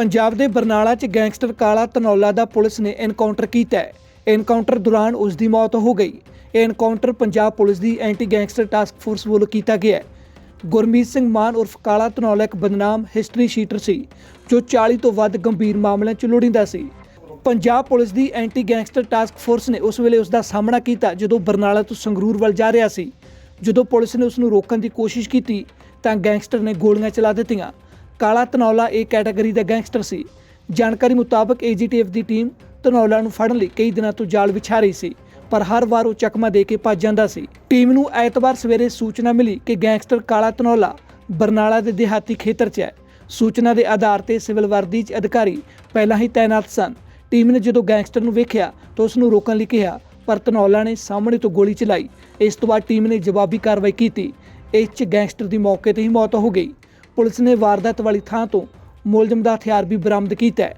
ਪੰਜਾਬ ਦੇ ਬਰਨਾਲਾ 'ਚ ਗੈਂਗਸਟਰ ਕਾਲਾ ਧਨੌਲਾ ਦਾ ਪੁਲਿਸ ਨੇ ਐਨਕਾਊਂਟਰ ਕੀਤਾ ਹੈ। ਐਨਕਾਊਂਟਰ ਦੌਰਾਨ ਉਸ ਦੀ ਮੌਤ ਹੋ ਗਈ। ਇਹ ਐਨਕਾਊਂਟਰ ਪੰਜਾਬ ਪੁਲਿਸ ਦੀ ਐਂਟੀ ਗੈਂਗਸਟਰ ਟਾਸਕ ਫੋਰਸ ਵੱਲੋਂ ਕੀਤਾ ਗਿਆ ਗੁਰਮੀਤ ਸਿੰਘ ਮਾਨ ਉਰਫ ਕਾਲਾ ਧਨੌਲਾ ਇੱਕ ਬਦਨਾਮ ਹਿਸਟਰੀ ਸ਼ੀਟਰ ਸੀ, ਜੋ 40 ਤੋਂ ਵੱਧ ਗੰਭੀਰ ਮਾਮਲਿਆਂ 'ਚ ਲੋੜੀਂਦਾ ਸੀ। ਪੰਜਾਬ ਪੁਲਿਸ ਦੀ ਐਂਟੀ ਗੈਂਗਸਟਰ ਟਾਸਕ ਫੋਰਸ ਨੇ ਉਸ ਵੇਲੇ ਉਸ ਦਾ ਸਾਹਮਣਾ ਕੀਤਾ, ਜਦੋਂ ਬਰਨਾਲਾ ਤੋਂ ਸੰਗਰੂਰ ਵੱਲ ਜਾ ਰਿਹਾ ਸੀ। ਜਦੋਂ ਪੁਲਿਸ ਨੇ ਉਸ ਨੂੰ ਰੋਕਣ ਦੀ ਕੋਸ਼ਿਸ਼ ਕੀਤੀ, ਤਾਂ ਗੈਂਗਸਟਰ ਨੇ ਗੋਲੀਆਂ ਚਲਾ ਦਿੱਤੀਆਂ। ਕਾਲਾ ਧਨੌਲਾ ਇਹ ਕੈਟਾਗਰੀ ਦਾ ਗੈਂਗਸਟਰ ਸੀ। ਜਾਣਕਾਰੀ ਮੁਤਾਬਕ ਏਜੀਟੀਐਫ ਦੀ ਟੀਮ ਧਨੌਲਾ ਨੂੰ ਫੜਨ ਲਈ ਕਈ ਦਿਨਾਂ ਤੋਂ ਜਾਲ ਵਿਛਾ ਰਹੀ ਸੀ, ਪਰ ਹਰ ਵਾਰ ਉਹ ਚਕਮਾ ਦੇ ਕੇ ਭੱਜ ਜਾਂਦਾ ਸੀ। ਟੀਮ ਨੂੰ ਐਤਵਾਰ ਸਵੇਰੇ ਸੂਚਨਾ ਮਿਲੀ ਕਿ ਗੈਂਗਸਟਰ ਕਾਲਾ ਧਨੌਲਾ ਬਰਨਾਲਾ ਦੇ ਦਿਹਾਤੀ ਖੇਤਰ 'ਚ ਹੈ। ਸੂਚਨਾ ਦੇ ਆਧਾਰ ਤੇ ਸਿਵਲ ਵਰਦੀ 'ਚ ਅਧਿਕਾਰੀ ਪਹਿਲਾਂ ਹੀ ਤਾਇਨਾਤ ਸਨ। ਟੀਮ ਨੇ ਜਦੋਂ ਗੈਂਗਸਟਰ ਨੂੰ ਵੇਖਿਆ ਤਾਂ ਉਸ ਨੂੰ ਰੋਕਣ ਲਈ ਕਿਹਾ, ਪਰ ਧਨੌਲਾ ਨੇ ਸਾਹਮਣੇ ਤੋਂ ਗੋਲੀ ਚਲਾਈ। ਇਸ ਤੋਂ ਬਾਅਦ ਟੀਮ ਨੇ ਜਵਾਬੀ ਕਾਰਵਾਈ ਕੀਤੀ। ਇਸ 'ਚ ਗੈਂਗਸਟਰ ਦੀ ਮੌਕੇ ਤੇ ਹੀ ਮੌਤ ਹੋ ਗਈ। ਪੁਲਿਸ ਨੇ ਵਾਰਦਾਤ ਵਾਲੀ ਥਾਂ ਤੋਂ ਮੁਲਜ਼ਮ ਦਾ ਹਥਿਆਰ ਵੀ ਬਰਾਮਦ ਕੀਤਾ ਹੈ।